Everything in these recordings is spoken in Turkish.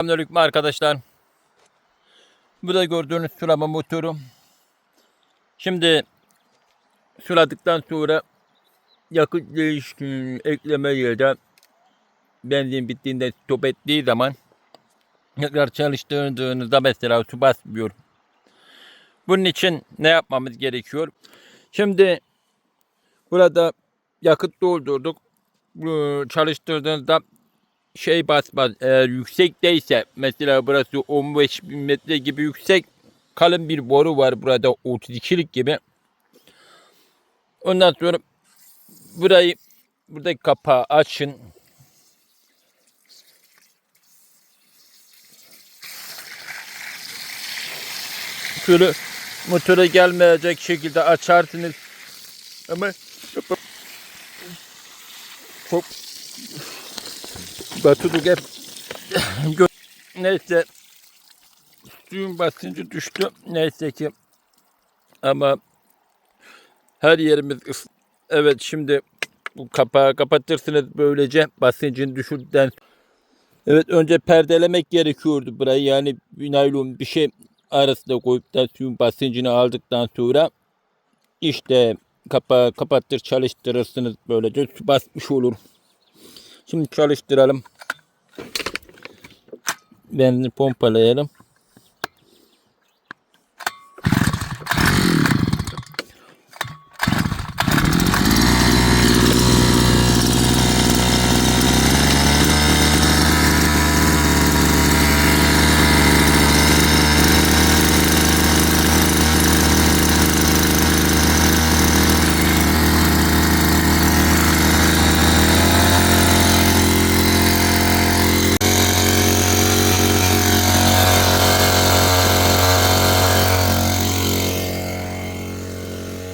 Selamünaleyküm arkadaşlar. Bu da gördüğünüz sulama motoru. Şimdi suladıktan sonra yakıt değişkin ekleme yerde benzin bittiğinde stop ettiği zaman tekrar çalıştırdığınızda mesela su basmıyor. Bunun için ne yapmamız gerekiyor? Şimdi burada yakıt doldurduk. Çalıştırdığınızda şey basmaz. Eğer yüksek değilse mesela burası 15 bin metre gibi yüksek kalın bir boru var burada 32'lik gibi. Ondan sonra burayı buradaki kapağı açın. Şöyle motora gelmeyecek şekilde açarsınız. Ama çok batırdık hep. Neyse suyun basıncı düştü. Neyse ki ama her yerimiz ıs- Evet şimdi bu kapağı kapatırsınız böylece basıncın düşürden Evet önce perdelemek gerekiyordu burayı yani naylon bir şey arasında koyup da suyun basıncını aldıktan sonra işte kapağı kapattır çalıştırırsınız böylece su basmış olur. Şimdi çalıştıralım. Benzin pompalayalım.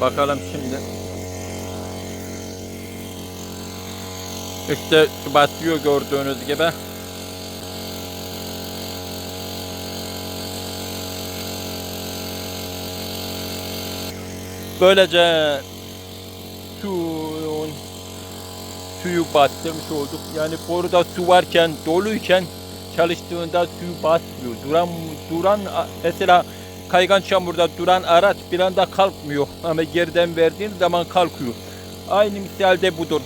Bakalım şimdi. İşte su basıyor gördüğünüz gibi. Böylece suyun suyu bastırmış olduk. Yani boruda su varken doluyken çalıştığında suyu basmıyor. Duran duran mesela kaygan çamurda duran araç bir anda kalkmıyor. Ama geriden verdiğin zaman kalkıyor. Aynı misalde budur.